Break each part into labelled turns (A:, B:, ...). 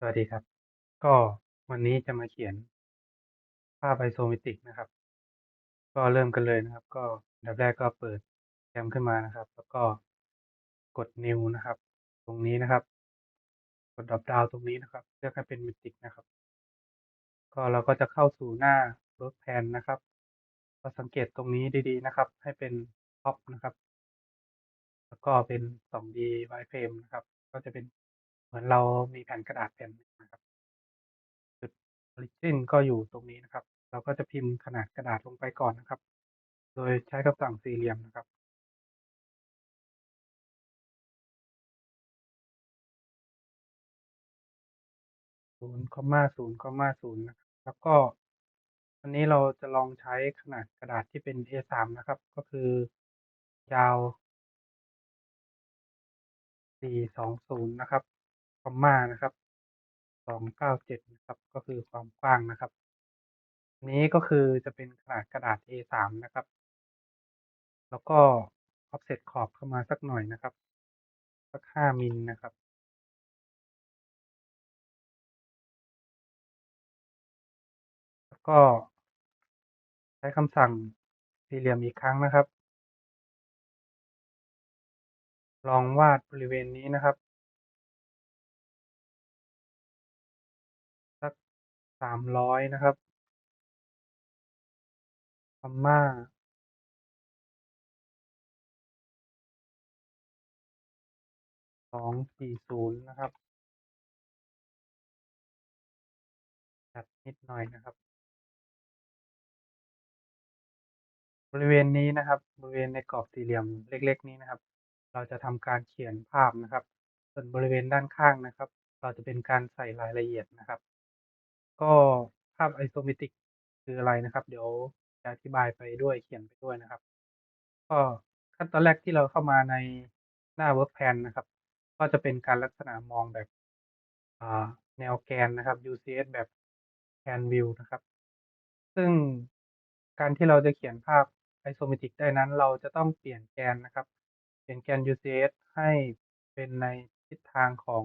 A: สวัสดีครับ ก็วันนี้จะมาเขียนภาพ isometric นะครับ ก็เริ่มกันเลยนะครับ ก็อันดับแรกก็เปิดแคมขึ้นมานะครับ แล้วก็กด new นะครับ ตรงนี้นะครับ กด drop down ตรงนี้นะครับ เลือกให้เป็น metric นะครับ ก็เราก็จะเข้าสู่หน้า work plan นะครับก็สังเกตตรงนี้ดีๆนะครับ ให้เป็น top นะครับ แล้วก็เป็น 2D wireframe นะครับ ก็จะเป็น เหมือนเรามีแผ่นกระดาษแผ่นหนึ่งนะครับ จุด origin ก็อยู่ตรงนี้นะครับ เราก็จะพิมพ์ขนาดกระดาษลงไปก่อนนะครับ โดยใช้คำสั่งสี่เหลี่ยมนะครับ0 0 0นะครับแล้วก็อันนี้เราจะลองใช้ขนาดกระดาษที่เป็น A3 นะครับ ก็คือยาว 420 นะครับ คอมมานะครับ297นะครับ ก็คือความกว้างนะครับนนี้ก็คือจะเป็นขนาดกระดาษ A3 นะครับ แล้วก็ offset ขอบเข้ามาสักหน่อยนะครับ สัก5มิลนะครับแล้วก็ใช้คำสั่งสี่เหลี่ยมอีกครั้งนะครับ ลองวาดบริเวณนี้นะครับ 300นะครับคอมมา240นย์นะครับตัดนิดหน่อยนะครับ บริเวณนี้นะครับ บริเวณในกรอบสี่เหลี่ยมเล็ก ๆ นี้นะครับ เราจะทำการเขียนภาพนะครับ ส่วนบริเวณด้านข้างนะครับ เราจะเป็นการใส่รายละเอียดนะครับ ก็ภาพ isometric คืออะไรนะครับ เดี๋ยวจะอธิบายไปด้วยเขียนไปด้วยนะครับ ก็ขั้นตอนแรกที่เราเข้ามาในหน้า work plan นะครับ ก็จะเป็นการลักษณะมองแบบแนวแกนนะครับ UCS แบบ plan view นะครับ ซึ่งการที่เราจะเขียนภาพ isometric ได้นั้น เราจะต้องเปลี่ยนแกนนะครับ เปลี่ยนแกน UCS ให้เป็นในทิศทางของ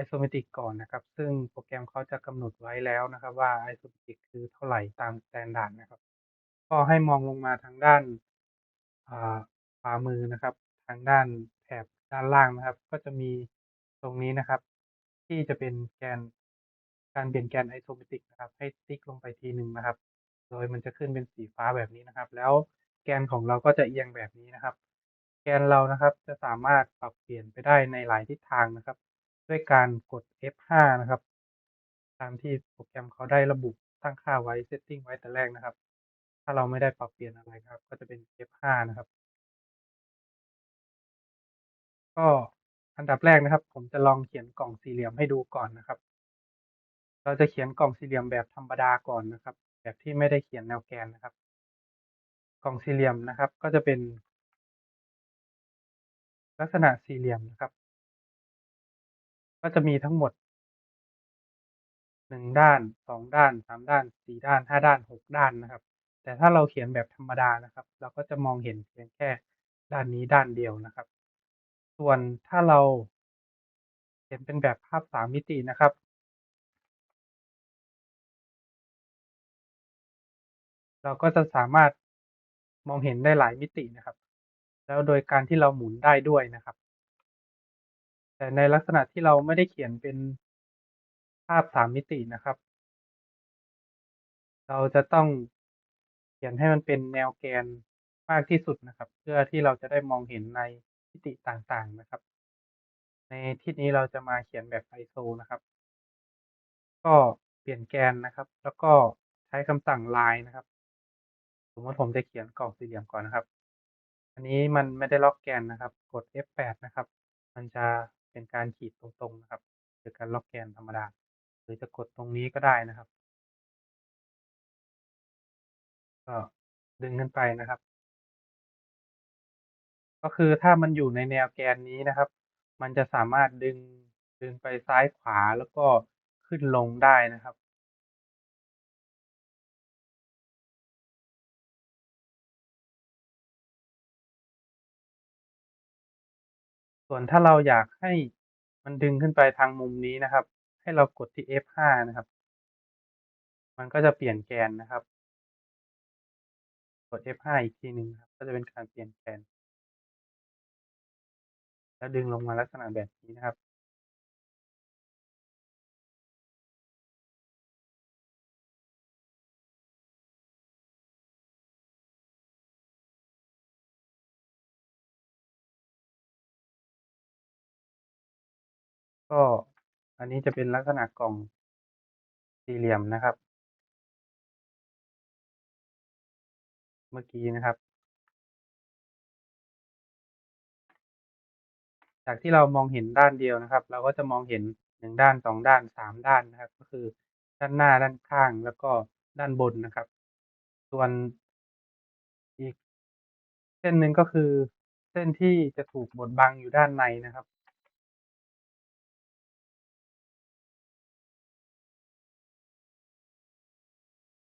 A: isometric ก่อนนะครับ ซึ่งโปรแกรมเขาจะกำหนดไว้แล้วนะครับ ว่า isometric คือเท่าไหร่ตามสแตนดาร์ดนะครับ ก็ให้มองลงมาทางด้านขวามือนะครับ ทางด้านแถบด้านล่างนะครับ ก็จะมีตรงนี้นะครับ ที่จะเป็นแกนการเปลี่ยนแกน isometric นะครับ ให้ติ๊กลงไปทีหนึ่งนะครับ โดยมันจะขึ้นเป็นสีฟ้าแบบนี้นะครับ แล้วแกนของเราก็จะเอียงแบบนี้นะครับ แกนเรานะครับจะสามารถปรับเปลี่ยนไปได้ในหลายทิศทางนะครับ ด้วยการกด F5 นะครับ ตามที่โปรแกรมเขาได้ระบุตั้งค่าไว้ setting ไว้แต่แรกนะครับ ถ้าเราไม่ได้ปรับเปลี่ยนอะไรครับ ก็จะเป็น F5 นะครับ ก็อันดับแรกนะครับ ผมจะลองเขียนกล่องสี่เหลี่ยมให้ดูก่อนนะครับ เราจะเขียนกล่องสี่เหลี่ยมแบบธรรมดาก่อนนะครับ แบบที่ไม่ได้เขียนแนวแกนนะครับ กล่องสี่เหลี่ยมนะครับ ก็จะเป็น ลักษณะสี่เหลี่ยมนะครับ ก็จะมีทั้งหมด1ด้าน2ด้าน3ด้าน4ด้าน5ด้าน6ด้านนะครับ แต่ถ้าเราเขียนแบบธรรมดานะครับ เราก็จะมองเห็นเพียงแค่ด้านนี้ด้านเดียวนะครับ ส่วนถ้าเราเขียนเป็นแบบภาพ3มิตินะครับเราก็จะสามารถมองเห็นได้หลายมิตินะครับ แล้วโดยการที่เราหมุนได้ด้วยนะครับ แต่ในลักษณะที่เราไม่ได้เขียนเป็นภาพ3มิตินะครับ เราจะต้องเขียนให้มันเป็นแนวแกนมากที่สุดนะครับ เพื่อที่เราจะได้มองเห็นในมิติต่างๆนะครับ ในที่นี้เราจะมาเขียนแบบ iso นะครับ ก็เปลี่ยนแกนนะครับ แล้วก็ใช้คำสั่ง line นะครับ สมมติผมจะเขียนกล่องสี่เหลี่ยมก่อนนะครับ อันนี้มันไม่ได้ล็อกแกนนะครับ กด F8 นะครับ มันจะ เป็นการขีดตรงๆนะครับหรือการล็อกแกนธรรมดา หรือจะกดตรงนี้ก็ได้นะครับ ก็ดึงขึ้นไปนะครับ ก็คือถ้ามันอยู่ในแนวแกนนี้นะครับ มันจะสามารถดึงดึงไปซ้ายขวาแล้วก็ขึ้นลงได้นะครับ ส่วนถ้าเราอยากให้มันดึงขึ้นไปทางมุมนี้นะครับ ให้เรากดที่ F5 นะครับ มันก็จะเปลี่ยนแกนนะครับ กด F5 อีกทีหนึ่งครับ ก็จะเป็นการเปลี่ยนแกน แล้วดึงลงมาลักษณะแบบนี้นะครับ ก็อันนี้จะเป็นลักษณะกล่องสี่เหลี่ยมนะครับ เมื่อกี้นะครับ จากที่เรามองเห็นด้านเดียวนะครับ เราก็จะมองเห็นหนึ่งด้านสองด้านสามด้านนะครับ ก็คือด้านหน้าด้านข้างแล้วก็ด้านบนนะครับ ส่วนอีกเส้นหนึ่งก็คือเส้นที่จะถูกบดบังอยู่ด้านในนะครับ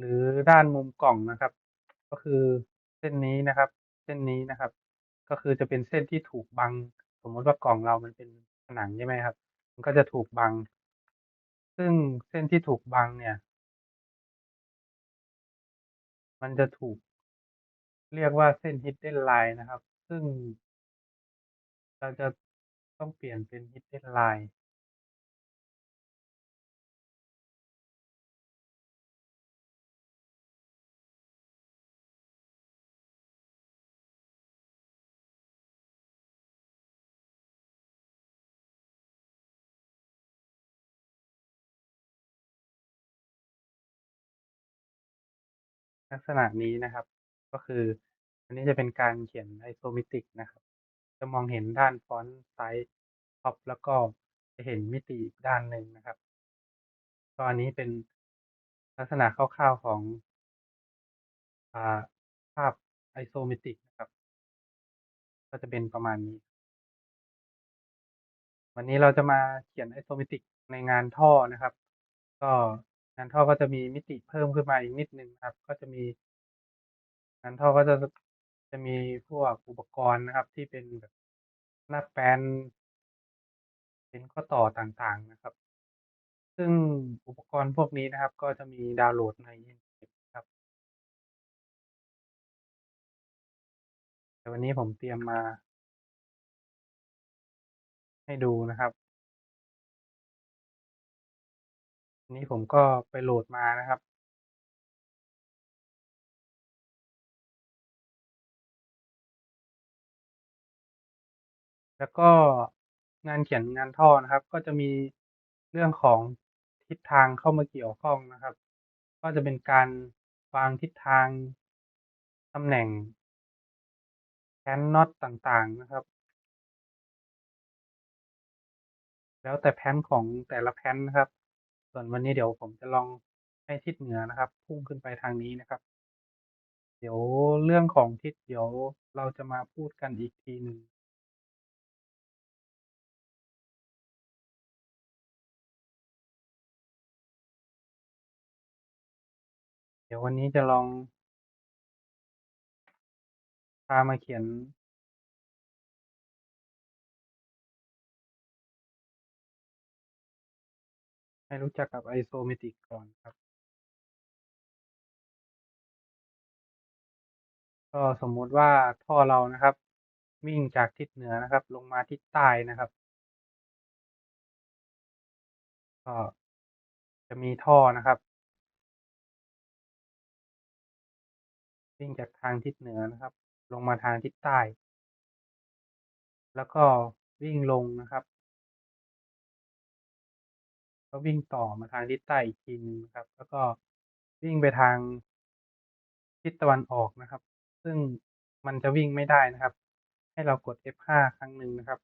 A: หรือด้านมุมกล่องนะครับ ก็คือเส้นนี้นะครับ เส้นนี้นะครับ ก็คือจะเป็นเส้นที่ถูกบัง สมมติว่ากล่องเรามันเป็นผนังใช่ไหมครับ มันก็จะถูกบัง ซึ่งเส้นที่ถูกบังเนี่ย มันจะถูกเรียกว่าเส้น hidden line นะครับ ซึ่งเราจะต้องเปลี่ยนเป็น hidden line ลักษณะนี้นะครับ ก็คือ อันนี้จะเป็นการเขียน isometric นะครับ จะมองเห็นด้านฟอนต์ซ้ายท็อปแล้วก็จะเห็นมิติอีกด้านหนึ่งนะครับก็อันนี้เป็นลักษณะคร่าวๆของอาภาพ isometric นะครับ ก็จะเป็นประมาณนี้ วันนี้เราจะมาเขียน isometric ในงานท่อนะครับ ก็ งานท่อก็จะมีมิติเพิ่มขึ้นมาอีกนิดนึงครับ ก็จะมีงานท่อก็จะจะมีพวกอุปกรณ์นะครับ ที่เป็นแบบหน้าแปนเป็นข้อต่อต่างๆนะครับ ซึ่งอุปกรณ์พวกนี้นะครับ ก็จะมีดาวน์โหลดในอินเทอร์เน็ตครับ แต่วันนี้ผมเตรียมมา ให้ดูนะครับ นี้ผมก็ไปโหลดมานะครับแล้วก็งานเขียนงานท่อนะครับ ก็จะมีเรื่องของทิศทางเข้ามาเกี่ยวข้องนะครับ ก็จะเป็นการวางทิศทางตำแหน่งแพลนน็อตต่างๆนะครับ แล้วแต่แพนของแต่ละแพนนะครับ ส่วนวันนี้เดี๋ยวผมจะลองให้ทิศเหนือนะครับ พุ่งขึ้นไปทางนี้นะครับ เดี๋ยวเรื่องของทิศเดี๋ยวเราจะมาพูดกันอีกทีหนึ่งเดี๋ยววันนี้จะลองพามาเขียน ให้รู้จักกับ isometric ก่อนครับ ก็สมมุติว่าท่อเรานะครับ วิ่งจากทิศเหนือนะครับ ลงมาทิศใต้นะครับก็จะมีท่อนะครับ วิ่งจากทางทิศเหนือนะครับ ลงมาทางทิศใต้ แล้วก็วิ่งลงนะครับ ก็วิ่งต่อมาทางทิศใต้อีกทีหนึงนะครับ แล้วก็วิ่งไปทางทิศตะวันออกนะครับ ซึ่งมันจะวิ่งไม่ได้นะครับ ให้เรากด F5 ครั้งหนึ่งนะครับ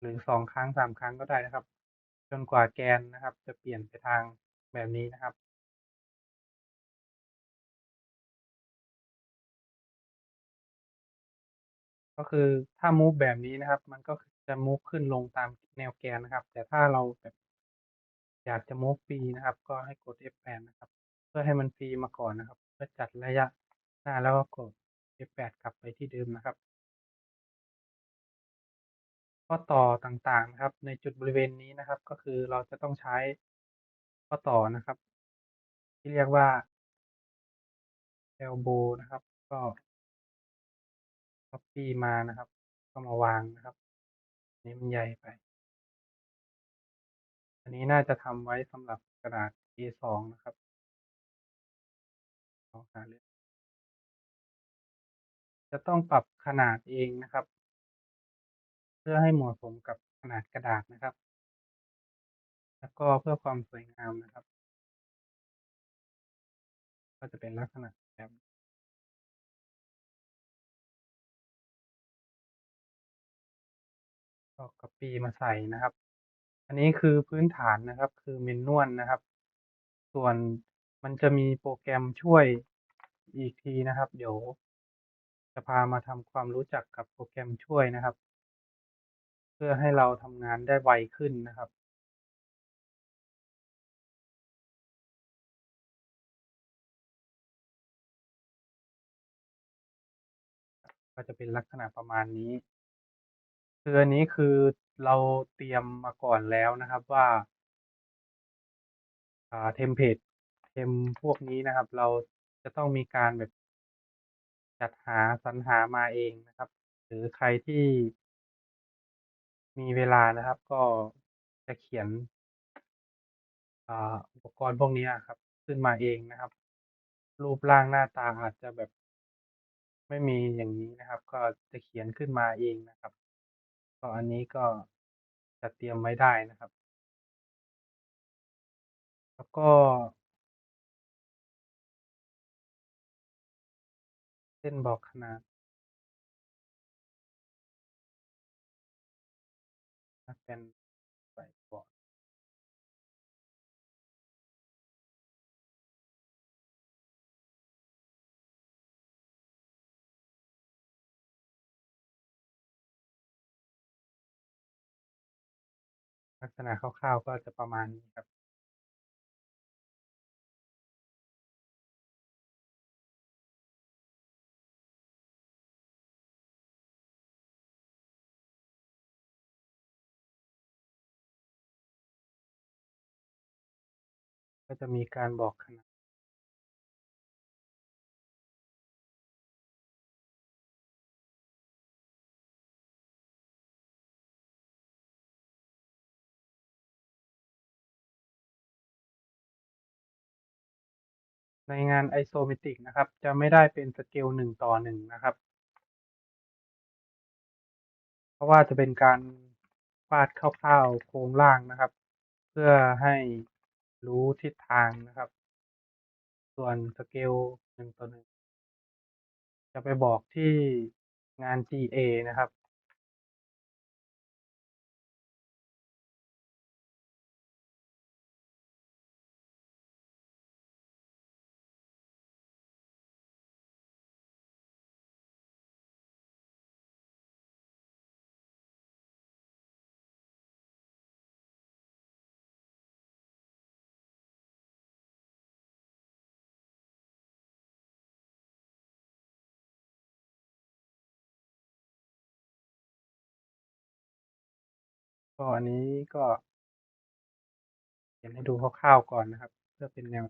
A: หรือ2ครั้ง3ครั้งก็ได้นะครับ จนกว่าแกนนะครับ จะเปลี่ยนไปทางแบบนี้นะครับก็คือถ้ามูฟแบบนี้นะครับ มันก็ จะมูฟขึ้นลงตามแนวแกนนะครับ แต่ถ้าเราแบบอยากจะมูฟฟรีนะครับ ก็ให้กด F8 นะครับ เพื่อให้มันฟรีมาก่อนนะครับ เพื่อจัดระยะหน้าแล้วก็กด F8 กลับไปที่เดิมนะครับข้อต่อต่างๆนะครับ ในจุดบริเวณนี้นะครับ ก็คือเราจะต้องใช้ข้อต่อนะครับ ที่เรียกว่า elbow นะครับ ก็คัปปี้มานะครับ ก็มาวางนะครับ นี้มันใหญ่ไป อันนี้น่าจะทำไว้สำหรับกระดาษ A2 นะครับลองหาเลือกจะต้องปรับขนาดเองนะครับ เพื่อให้เหมาะสมกับขนาดกระดาษนะครับ แล้วก็เพื่อความสวยงามนะครับ ก็จะเป็นลักษณะแบบ ก็คัปปี้มาใส่นะครับ อันนี้คือพื้นฐานนะครับ คือ Manual นะครับ ส่วนมันจะมีโปรแกรมช่วยอีกทีนะครับ เดี๋ยว จะพามาทำความรู้จักกับโปรแกรมช่วยนะครับ เพื่อให้เราทำงานได้ไวขึ้นนะครับก็จะเป็นลักษณะประมาณนี้ คืออันนี้คือเราเตรียมมาก่อนแล้วนะครับว่า อ่าเทมเพลตเทมพวกนี้นะครับ เราจะต้องมีการแบบจัดหาสรรหามาเองนะครับ หรือใครที่มีเวลานะครับ ก็จะเขียนอ่าอุปกรณ์พวกนี้ครับ ขึ้นมาเองนะครับ รูปร่างหน้าตาอาจจะแบบไม่มีอย่างนี้นะครับ ก็จะเขียนขึ้นมาเองนะครับ ก็อันนี้ก็จัดเตรียมไว้ได้นะครับ แล้วก็ เส้นบอกขนาดถ้าเป็น ลักษณะคร่าว ๆ ก็จะประมาณนี้ครับก็จะมีการบอกขนาด ในงาน Isometric นะครับ จะไม่ได้เป็นสเกล1:1นะครับ เพราะว่าจะเป็นการวาดคร่าวๆโครงร่างนะครับ เพื่อให้รู้ทิศทางนะครับ ส่วนสเกล1:1จะไปบอกที่งาน GA นะครับ ก็อันนี้ก็ เขียนให้ดูคร่าวๆก่อนนะครับ เพื่อเป็นแนว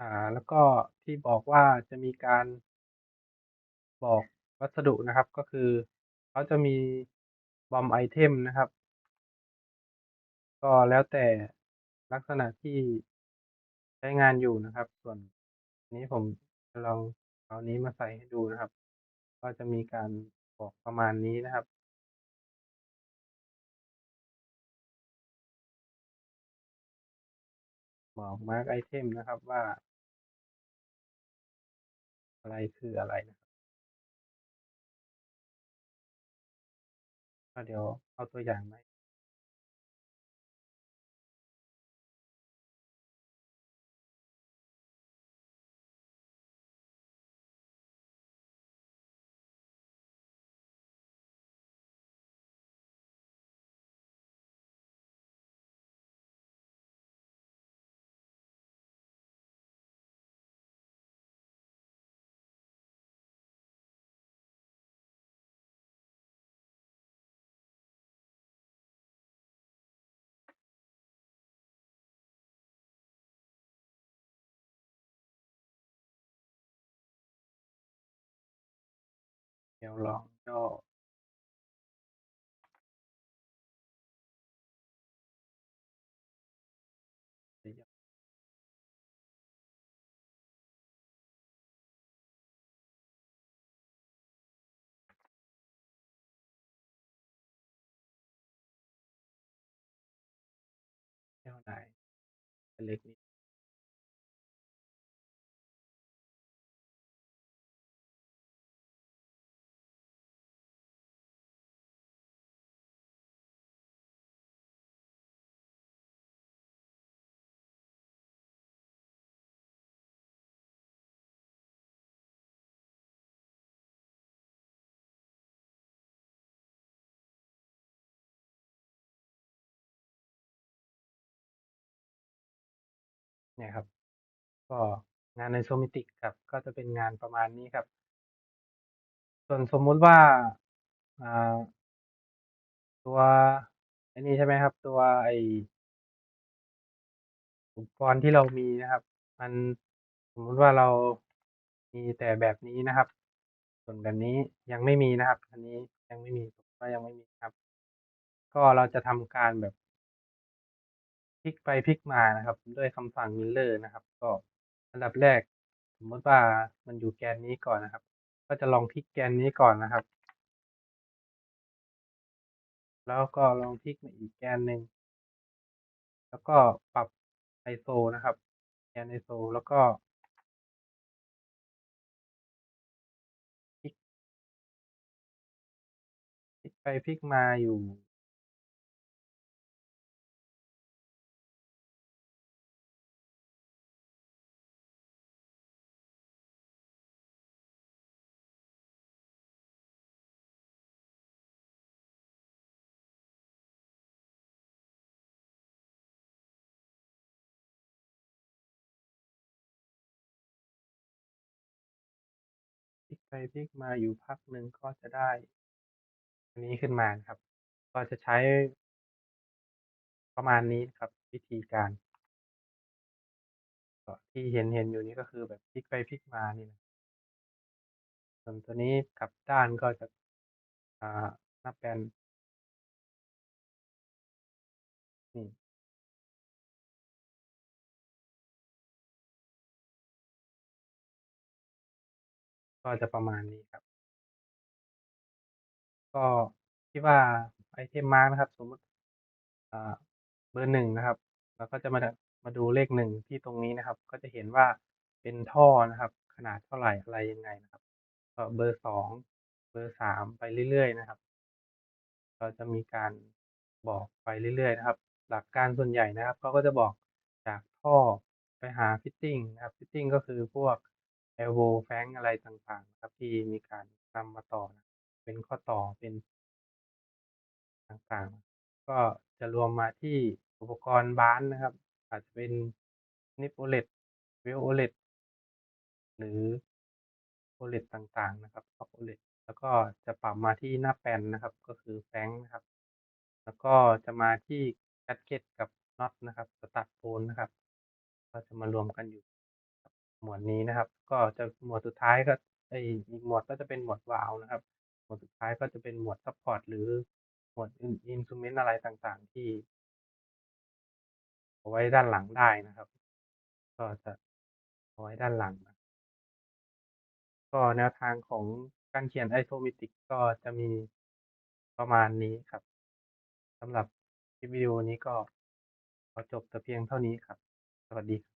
A: อ่า แล้วก็ที่บอกว่าจะมีการบอกวัสดุนะครับ ก็คือเขาจะมี BOM item นะครับ ก็แล้วแต่ลักษณะที่ใช้งานอยู่นะครับ ส่วนนี้ผมจะลองเอานี้มาใส่ให้ดูนะครับ ก็จะมีการ บอกประมาณนี้นะครับบอกมาร์กไอเทมนะครับว่า อะไรคืออะไรนะครับก็เดี๋ยวเอาตัวอย่างมา เดี๋ยวลองย่อแก้วไหนเล็กนิด เนี่ยครับ ก็งาน Isometric ครับ ก็จะเป็นงานประมาณนี้ครับ ส่วนสมมุติว่าอ่าตัวไอ้นี่ใช่ไหมครับ ตัวไออุปกรณ์ที่เรามีนะครับ มันสมมุติว่าเรามีแต่แบบนี้นะครับ ส่วนแบบนี้ยังไม่มีนะครับ อันนี้ยังไม่มีผมว่ายังไม่มีครับ ก็เราจะทำการแบบ พลิกไปพลิกมานะครับ ด้วยคำสั่ง Miller นะครับ ก็อันดับแรก สมมติว่ามันอยู่แกนนี้ก่อนนะครับ ก็จะลองพลิกแกนนี้ก่อนนะครับ แล้วก็ลองพลิกมาอีกแกนหนึ่งแล้วก็ปรับ ISO นะครับ แกน ISO แล้วก็พลิกพลิกไปพลิกมาอยู่ ไปพลิกมาอยู่พักหนึ่งก็จะได้ อันนี้ขึ้นมานะครับ ก็จะใช้ ประมาณนี้ครับ วิธีการที่เห็นๆอยู่นี้ก็คือแบบพลิกไปพลิกมานี่แหละส่วนตัวนี้กลับด้านก็จะอ่าน้าแป้นนี่ ก็จะประมาณนี้ครับ ก็ที่ว่าไอเทมมาร์กนะครับ สมมติเบอร์1นะครับเราก็จะมามาดูเลข1ที่ตรงนี้นะครับ ก็จะเห็นว่าเป็นท่อนะครับ ขนาดเท่าไหร่อะไรยังไงนะครับก็เบอร์2เบอร์3ไปเรื่อยๆนะครับก็จะมีการบอกไปเรื่อยๆนะครับ หลักการส่วนใหญ่นะครับเขาก็จะบอกจากท่อไปหา Fitting นะครับ Fitting ก็คือพวก Elbow Frank อะไรต่างๆ ครับที่มีการนำมาต่อเป็นข้อต่อเป็นต่างๆ ก็จะรวมมาที่อุปกรณ์บาสนะครับ อาจจะเป็น Nip OLED Weld OLED หรือ OLED ต่างๆ นะครับ Top OLED แล้วก็จะปรับมาที่หน้าแป้นนะครับ ก็คือ Frank นะครับ แล้วก็จะมาที่ Gasket กับน็อตนะครับ Stud Bolt นะครับ ก็จะมารวมกันอยู่ หมวดนี้นะครับ ก็จะหมวดสุดท้ายก็ไออีกหมวดก็จะเป็นหมวดวาล์วนะครับ หมวดสุดท้ายก็จะเป็นหมวดซัปพอร์ตหรือหมวด In Instrument อะไรต่างๆ ที่เอาไว้ด้านหลังได้นะครับ ก็จะเอาไว้ด้านหลังก็แนวทางของการเขียน Isometric ก็จะมีประมาณนี้ครับสำหรับคลิปวิดีโอนี้ก็ขอจบแต่เพียงเท่านี้ครับ สวัสดี